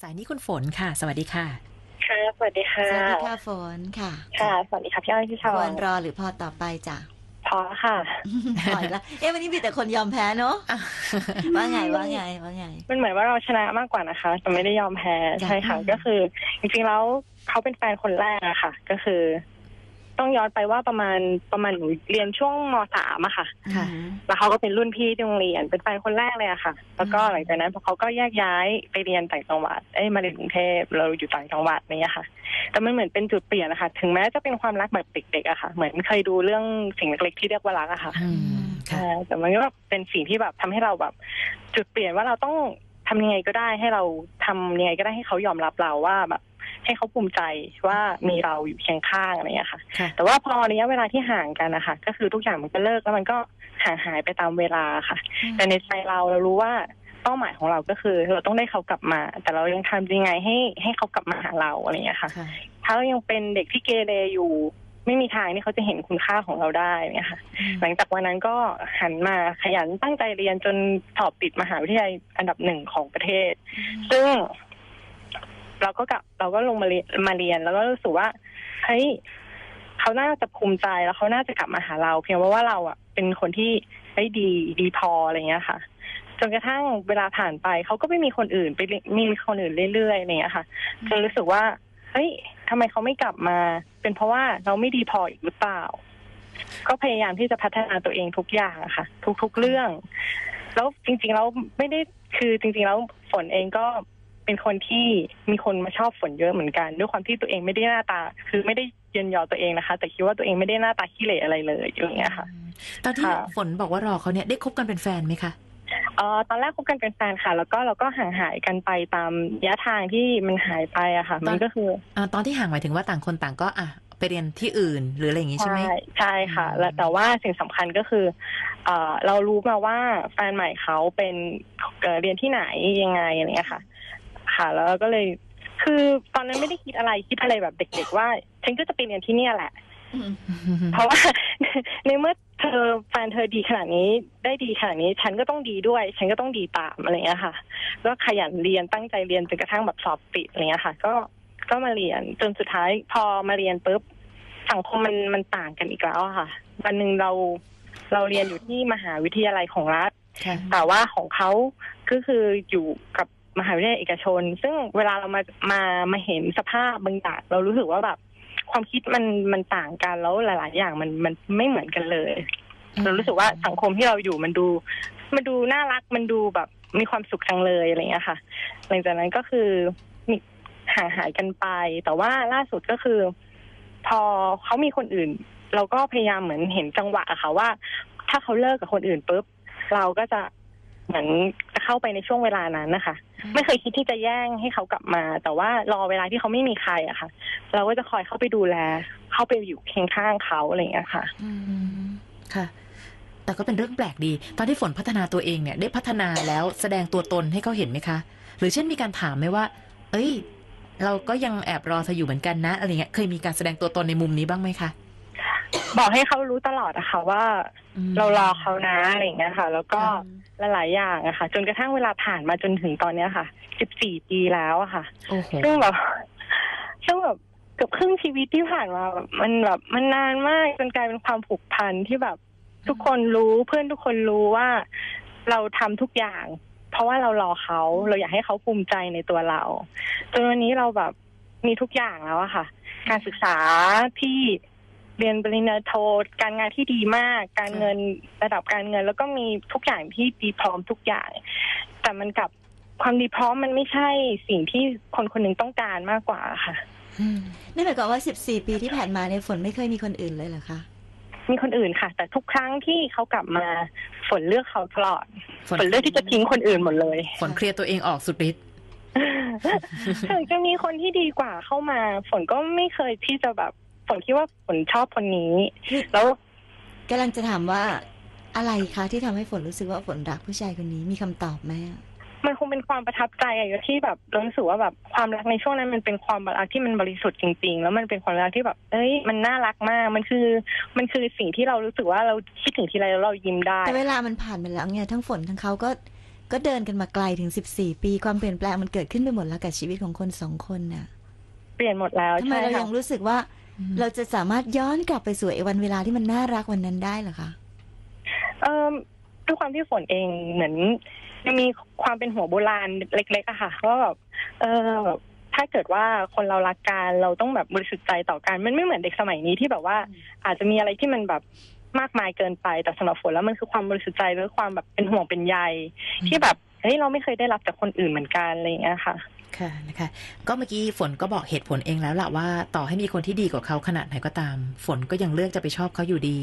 สายนี้คุณฝนค่ะ สวัสดีค่ะ ค่ะ สวัสดีค่ะ สวัสดีค่ะฝนค่ะ ค่ะ สวัสดีค่ะพี่อ้อยพี่ชคอวนรรอหรือพอต่อไปจ้ะพอค่ะปล่อยละเอ๊ะวันนี้มีแต่คนยอมแพ้เนอะว่าไงว่าไงว่าไง มันเหมือนว่าเราชนะมากกว่านะคะ แต่ไม่ได้ยอมแพ้จ้ะใช่ค่ะอืมก็คือ จริงๆแล้วเขาเป็นแฟนคนแรกอะค่ะ ก็คือ ต้องย้อนไปว่าประมาณประมาณหนูเรียนช่วงมสามอะค่ะ ค่ะอืมแล้วเขาก็เป็นรุ่นพี่ที่โรงเรียนเป็นแฟนคนแรกเลยอะค่ะ แล้วก็อืมหลังจากนั้นพอเขาก็แยกย้ายไปเรียนต่างจังหวัด เอ้ยมาเรียนกรุงเทพเราอยู่ต่างจังหวัดเนี่ยค่ะ แต่มันเหมือนเป็นจุดเปลี่ยนนะคะถึงแม้จะเป็นความรักแบบเด็กๆอะค่ะ เหมือนเคยดูเรื่องสิ่งเล็กๆที่เรียกว่ารักอะค่ะอืมค่ะใช่แต่มันก็แบบเป็นสิ่งที่แบบทำให้เราแบบ จุดเปลี่ยนว่าเราต้องทำยังไงก็ได้ให้เราทำยังไงก็ได้ให้เขายอมรับเราว่าแบบ ให้เขาภูมิใจว่ามีเราอยู่เคียงข้างอะไรอย่างเงี้ยค่ะค่ะ แต่ว่าพอระยะเวลาที่ห่างกันนะคะก็คือทุกอย่างมันก็เลิกแล้วมันก็ห่างหายไปตามเวลาค่ะ แต่ในใจเราเรารู้ว่าเป้าหมายของเราก็คือ เราต้องได้เขากลับมา แต่เรายังทำยังไงให้ให้เขากลับมาหาเราอะไรอย่างเงี้ยค่ะค่ะถ้าเรายังเป็นเด็กที่เกเรอยู่ ไม่มีทางที่เขาจะเห็นคุณค่าของเราได้เนี่ยค่ะ หลังจากวันนั้นก็หันมาขยันตั้งใจเรียนจนสอบติดมหาวิทยาลัยอันดับหนึ่งของประเทศ ซึ่ง เราก็กลับเราก็ลงมาเรียนมาเรียน แล้วก็รู้สึกว่าเฮ้ยเขาน่าจะภูมิใจแล้วเขาน่าจะกลับมาหาเรา เพียงเพราะว่าเราอะเป็นคนที่ได้ดีดีพออะไรเงี้ยค่ะจนกระทั่งเวลาผ่านไปเขาก็ไม่มีคนอื่นไปมีคนอื่นเรื่อยๆเงี้ยค่ะจนรู้สึกว่าเฮ้ยทำไมเขาไม่กลับมา เป็นเพราะว่าเราไม่ดีพออีกหรือเปล่า ก็พยายามที่จะพัฒนาตัวเองทุกอย่างค่ะ ทุกๆเรื่อง แล้วจริงๆแล้วไม่ได้คือจริงๆแล้วฝนเองก็ เป็นคนที่มีคนมาชอบฝนเยอะเหมือนกัน ด้วยความที่ตัวเองไม่ได้หน้าตา คือไม่ได้เยินยอตัวเองนะคะ แต่คิดว่าตัวเองไม่ได้หน้าตาขี้เหร่อะไรเลยอย่างเงี้ยค่ะ ตอนที่ค่ะฝนบอกว่ารอเขาเนี่ยได้คบกันเป็นแฟนไหมคะเอ่อตอนแรกคบกันเป็นแฟนค่ะ แล้วก็เราก็ห่างหายกันไปตามระยะทางที่มันหายไปอะค่ะ มันก็คืออ่าตอนที่ห่างหมายถึงว่าต่างคนต่างก็อะไปเรียนที่อื่นหรืออะไรอย่างงี้ใช่ไหมใช่ใช่ค่ะอืมและแต่ว่าสิ่งสำคัญก็คือเอ่อเรารู้มาว่าแฟนใหม่เขาเป็นเอ่อเรียนที่ไหนยังไงอะไรเงี้ยค่ะ ค่ะ แล้วก็เลย คือตอนนั้นไม่ได้คิดอะไรคิดอะไรแบบเด็ก ๆ ว่าฉันก็จะไปเรียนที่เนี่ยแหละ เพราะว่าในเมื่อเธอแฟนเธอดีขนาดนี้ ได้ดีขนาดนี้ ฉันก็ต้องดีด้วย ฉันก็ต้องดีตามอะไรเงี้ยค่ะ ก็ขยันเรียนตั้งใจเรียนจนกระทั่งแบบสอบติดอะไรเงี้ยค่ะ ก็ก็มาเรียนจนสุดท้ายพอมาเรียนปุ๊บสังคมมันมันต่างกันอีกแล้วอะค่ะ วันหนึ่งเราเราเรียนอยู่ที่มหาวิทยาลัยของรัฐค่ะแต่ว่าของเขาก็คืออยู่กับ มหาวิทยาลัยเอกชน ซึ่งเวลาเรามามามาเห็นสภาพบางอย่างเรารู้สึกว่าแบบ ความคิดมันมันต่างกันแล้วหลาย ๆ อย่างมันมันไม่เหมือนกันเลย เรารู้สึกว่าสังคมที่เราอยู่มันดู มันดูน่ารักมันดูแบบมีความสุขจังเลยอะไรเงี้ยค่ะ หลังจากนั้นก็คือมีห่างหายกันไป แต่ว่าล่าสุดก็คือ พอเขามีคนอื่น เราก็พยายามเหมือนเห็นจังหวะอะค่ะว่า ถ้าเขาเลิกกับคนอื่นปุ๊บเราก็จะ เหมือนจะเข้าไปในช่วงเวลานั้นนะคะ ไม่เคยคิดที่จะแย่งให้เขากลับมา แต่ว่ารอเวลาที่เขาไม่มีใครอะค่ะ เราก็จะคอยเข้าไปดูแล เข้าไปอยู่เคียงข้างเขาอะไรอย่างเงี้ยค่ะอืมค่ะ แต่ก็เป็นเรื่องแปลกดี ตอนที่ฝนพัฒนาตัวเองเนี่ย ได้พัฒนาแล้วแสดงตัวตนให้เขาเห็นไหมคะ หรือเช่นมีการถามไหมว่า เอ้ย เราก็ยังแอบรอเธออยู่เหมือนกันนะอะไรเงี้ยเคยมีการแสดงตัวตนในมุมนี้บ้างไหมคะ บอกให้เขารู้ตลอดอะค่ะว่าอืมเรารอเขานะอะไรอย่างเงี้ยค่ะ แล้วก็ค่ะหลายๆอย่างอะค่ะ จนกระทั่งเวลาผ่านมาจนถึงตอนเนี้ยค่ะ14ปีแล้วอะค่ะโอ้โหซึ่งแบบซึ่งแบบเกือบครึ่งชีวิตที่ผ่านมาแบบมันแบบมันนานมากจนกลายเป็นความผูกพันที่แบบ ทุกคนรู้เพื่อนทุกคนรู้ว่า เราทำทุกอย่าง เพราะว่าเรารอเขาเราอยากให้เขาภูมิใจในตัวเราจนวันนี้เราแบบมีทุกอย่างแล้วอะค่ะ การศึกษาที่ เรียนปริญญาโทการงานที่ดีมาก การเงินระดับการเงิน แล้วก็มีทุกอย่างที่ดีพร้อมทุกอย่าง แต่มันกลับความดีพร้อมมันไม่ใช่สิ่งที่คนคนหนึ่งต้องการมากกว่าค่ะอืมนี่หมายความว่า 14 ปีที่ผ่านมาเนี่ยฝนไม่เคยมีคนอื่นเลยเหรอคะ มีคนอื่นค่ะ แต่ทุกครั้งที่เขากลับมาฝนเลือกเขาตลอดฝนฝนเลือกที่จะทิ้งคนอื่นหมดเลย ฝนเคลียร์ตัวเองออกสุดฤทธิ์ถึงจะมีคนที่ดีกว่าเข้ามา ฝนก็ไม่เคยที่จะแบบ ฝนคิดว่าฝนชอบคนนี้ แล้วกำลังจะถามว่าอะไรคะที่ทำให้ฝนรู้สึกว่าฝนรักผู้ชายคนนี้มีคำตอบไหมอะมันคงเป็นความประทับใจอะที่แบบเรารู้สึกว่าแบบความรักในช่วงนั้นมันเป็นความรักที่มันบริสุทธิ์จริง ๆ แล้วมันเป็นความรักที่แบบ เอ้ยมันน่ารักมากมันคือ มันคือสิ่งที่เรารู้สึกว่าเราคิดถึงทีไรแล้วเรายิ้มได้ แต่เวลามันผ่านไปแล้วเนี่ยทั้งฝนทั้งเขาก็ก็เดินกันมาไกลถึง 14 ปีความเปลี่ยนแปลงมันเกิดขึ้นไปหมดแล้วกับชีวิตของคนสองคนน่ะเปลี่ยนหมดแล้วทำไมใช่เราค่ะ ยังรู้สึกว่า เราจะสามารถย้อนกลับไปสู่ไอ้วันเวลาที่มันน่ารักวันนั้นได้เหรอคะเอ่อด้วยความที่ฝนเองเหมือนยังมีความเป็นหัวโบราณเล็ก ๆอะค่ะว่าแบบเออแบบถ้าเกิดว่าคนเรารักกันเราต้องแบบบริสุทธิ์ใจต่อกันมันไม่เหมือนเด็กสมัยนี้ที่แบบว่า อาจจะมีอะไรที่มันแบบมากมายเกินไปแต่สำหรับฝนแล้วมันคือความบริสุทธิ์ใจหรือความแบบเป็นห่วงเป็นใยที่แบบเฮ้ยเราไม่เคยได้รับจากคนอื่นเหมือนกันอะไรอย่างเงี้ยค่ะ ค่ะนะคะ ก็เมื่อกี้ฝนก็บอกเหตุผลเองแล้วล่ะว่า ต่อให้มีคนที่ดีกว่าเขาขนาดไหนก็ตาม ฝนก็ยังเลือกจะไปชอบเขาอยู่ดี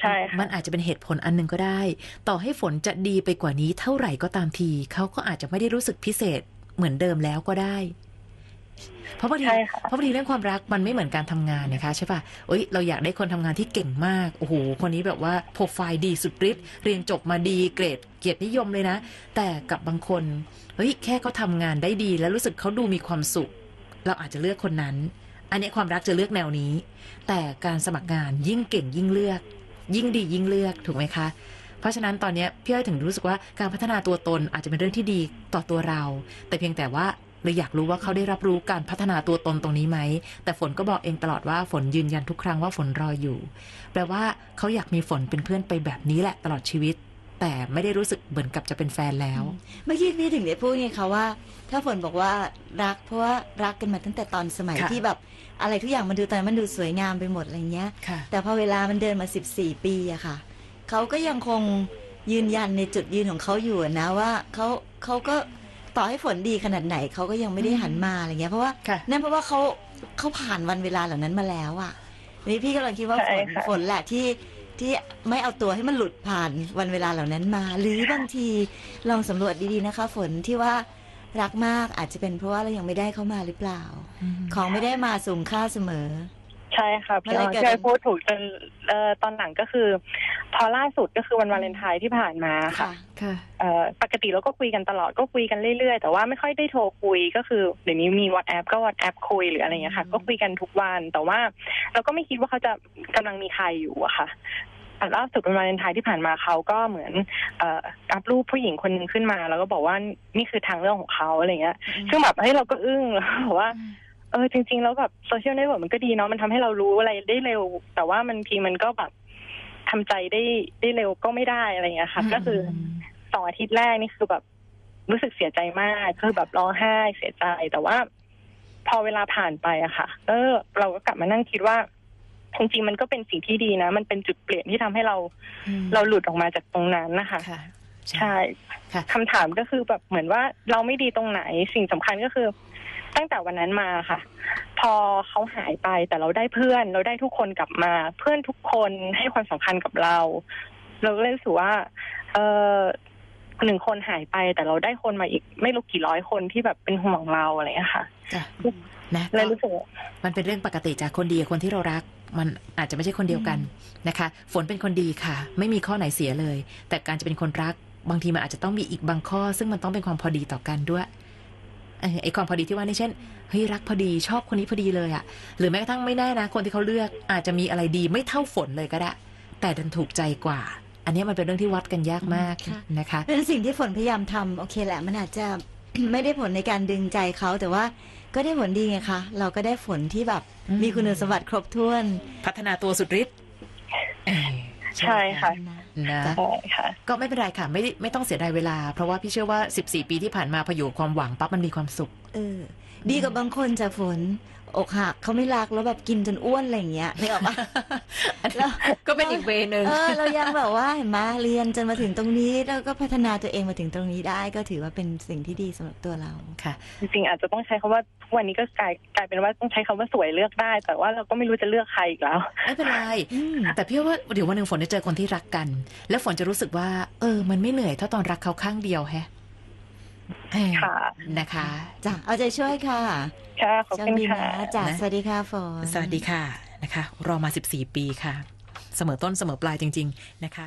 ใช่ค่ะมันอาจจะเป็นเหตุผลอันหนึงก็ได้ ต่อให้ฝนจะดีไปกว่านี้เท่าไหร่ก็ตามที เขาก็อาจจะไม่ได้รู้สึกพิเศษเหมือนเดิมแล้วก็ได้ เพราะบางทีใช่ค่ะ เพราะบางทีเรื่องความรักมันไม่เหมือนการทำงานนะคะใช่ป่ะเอ้ยเราอยากได้คนทำงานที่เก่งมากโอ้โหคนนี้แบบว่าโปรไฟล์ดีสุดฤทธิ์เรียนจบมาดีเกรดเกียรตินิยมเลยนะ แต่กับบางคนเฮ้ยแค่เขาทำงานได้ดี แล้วรู้สึกเขาดูมีความสุข เราอาจจะเลือกคนนั้น อันนี้ความรักจะเลือกแนวนี้ แต่การสมัครงานยิ่งเก่งยิ่งเลือก ยิ่งดียิ่งเลือกถูกไหมคะ เพราะฉะนั้นตอนเนี้ยพี่อ้อยถึงรู้สึกว่าการพัฒนาตัวตนอาจจะเป็นเรื่องที่ดีต่อตัวเรา แต่เพียงแต่ว่า เราอยากรู้ว่าเขาได้รับรู้การพัฒนาตัวตนตรงนี้ไหม แต่ฝนก็บอกเองตลอดว่าฝนยืนยันทุกครั้งว่าฝนรออยู่ แปลว่าเขาอยากมีฝนเป็นเพื่อนไปแบบนี้แหละตลอดชีวิต แต่ไม่ได้รู้สึกเหมือนกับจะเป็นแฟนแล้ว เมื่อกี้พี่ถึงได้พูดไงคะว่า ถ้าฝนบอกว่ารักเพราะว่ารักกันมาตั้งแต่ตอนสมัยค่ะที่แบบอะไรทุกอย่างมันดูตอนนั้นมันดูสวยงามไปหมดอะไรเงี้ยค่ะแต่พอเวลามันเดินมา 14 ปีอะค่ะเขาก็ยังคงยืนยันในจุดยืนของเขาอยู่อะนะว่าเขาเขาก็ ต่อให้ฝนดีขนาดไหนเขาก็ยังไม่ได้หันมาอะไรเงี้ยเพราะว่าค่ะ นั่นเพราะว่าเขาเขาผ่านวันเวลาเหล่านั้นมาแล้วอะนี่พี่กำลังคิดว่าฝใช่นค่ะ ฝนแหละที่ที่ไม่เอาตัวให้มันหลุดผ่านวันเวลาเหล่านั้นมา หรือบางทีลองสำรวจดีๆนะคะ ฝนที่ว่ารักมากอาจจะเป็นเพราะว่าเรายังไม่ได้เข้ามาหรือเปล่า ของไม่ได้มาสูงค่าเสมอ ใช่ค่ะพี่อ้อยมันเลยเกิดพี่อ้อยพูดถูกจนเอ่อตอนหลังก็คือ พอล่าสุดก็คือวันวาเลนไทน์ที่ผ่านมาค่ะค่ะเอ่อปกติเราก็คุยกันตลอดก็คุยกันเรื่อยๆ แต่ว่าไม่ค่อยได้โทรคุยก็คือเดี๋ยวนี้มี WhatsApp ก็ WhatsApp คุยหรืออะไรอย่างเงี้ยค่ะอืมก็คุยกันทุกวันแต่ว่า เราก็ไม่คิดว่าเขาจะกำลังมีใครอยู่อะค่ะแต่ล่าสุดวันวาเลนไทน์ที่ผ่านมาเขาก็เหมือนเอ่ออัพรูปผู้หญิงคนหนึงขึ้นมา แล้วก็บอกว่านี่คือทางเลือกของเขาอะไรเงี้ย ซึ่งแบบเฮ้ยเราก็อึ้งแบบว่าเออจริง ๆ แล้วแบบโซเชียลเน็ตเวิร์กมันก็ดีเนาะมันทำให้เรารู้อะไรได้เร็ว แต่ว่ามันทีมันก็แบบทำใจได้ได้เร็วก็ไม่ได้อะไรอย่างเงี้ยค่ะ ก็คือสองอาทิตย์แรกนี่คือแบบรู้สึกเสียใจมากคือแบบร้องไห้เสียใจแต่ว่า พอเวลาผ่านไปอะค่ะ เออ เราก็กลับมานั่งคิดว่าจริงๆมันก็เป็นสิ่งที่ดีนะ มันเป็นจุดเปลี่ยนที่ทำให้เรา เราหลุดออกมาจากตรงนั้นนะคะค่ะใช่ค่ะคำถามก็คือแบบเหมือนว่าเราไม่ดีตรงไหน สิ่งสำคัญก็คือ ตั้งแต่วันนั้นมาค่ะ พอเขาหายไปแต่เราได้เพื่อน เราได้ทุกคนกลับมา เพื่อนทุกคนให้ความสำคัญกับเรา เราก็เลยรู้สึกว่า เออหนึ่งคนหายไปแต่เราได้คนมาอีก ไม่รู้กี่ร้อยคนที่แบบเป็นห่วงเราอะไรอย่างเงี้ยค่ะจ้ะนะเลยรู้สึกว่ามันเป็นเรื่องปกติจากคนดีกับคนที่เรารัก มันอาจจะไม่ใช่คนเดียวกันนะคะ ฝนเป็นคนดีค่ะ ไม่มีข้อไหนเสียเลย แต่การจะเป็นคนรัก บางทีมันอาจจะต้องมีอีกบางข้อ ซึ่งมันต้องเป็นความพอดีต่อกันด้วยเอ่อ ไอ้ความพอดีที่ว่านี่เช่นเฮ้ยรักพอดีชอบคนนี้พอดีเลยอะหรือแม้กระทั่งไม่แน่นะ คนที่เขาเลือกอาจจะมีอะไรดีไม่เท่าฝนเลยก็ได้ แต่ดันถูกใจกว่า อันนี้มันเป็นเรื่องที่วัดกันยากมากค่ะนะคะเป็นสิ่งที่ฝนพยายามทำโอเคแหละมันอาจจะไม่ได้ผลในการดึงใจเขาแต่ว่าก็ได้ผลดีไงคะ เราก็ได้ผลที่แบบอืมมีคุณสมบัติครบถ้วน พัฒนาตัวสุดฤทธิ์เอ่อใช่ค่ะ นะใช่ค่ะก็ไม่เป็นไรค่ะ ไม่ได้ไม่ต้องเสียดายเวลา เพราะว่าพี่เชื่อว่า 14 ปีที่ผ่านมาพออยู่กับความหวังปั๊บมันมีความสุข เออ ดีกับบางคนจากฝน อกหักเขาไม่รักแล้วแบบกินจนอ้วนอะไรอย่างเงี้ยนึกออกปะแล้วก็เป็นอีกเวย์หนึ่งเออเรายังแบบว่าเห็นไหมเรียนจนมาถึงตรงนี้ แล้วก็พัฒนาตัวเองมาถึงตรงนี้ได้ ก็ถือว่าเป็นสิ่งที่ดีสำหรับตัวเราค่ะ จริงๆอาจจะต้องใช้คำว่าทุกวันนี้ก็กลายกลายเป็นว่าต้องใช้คำว่าสวยเลือกได้ แต่ว่าเราก็ไม่รู้จะเลือกใครอีกแล้วไม่เป็นไรอืมแต่พี่ว่าเดี๋ยววันหนึ่งฝนจะเจอคนที่รักกัน แล้วฝนจะรู้สึกว่า เออ มันไม่เหนื่อยเท่าตอนรักเขาข้างเดียวแฮะเออ ค่ะ นะคะจ้ะเอาใจช่วยค่ะค่ะขอบโชคคุณดีค่ะนะจ้ะนะสวัสดีค่ะฝนสวัสดีค่ะนะคะ รอมา 14 ปีค่ะ เสมอต้นเสมอปลายจริง ๆ นะคะ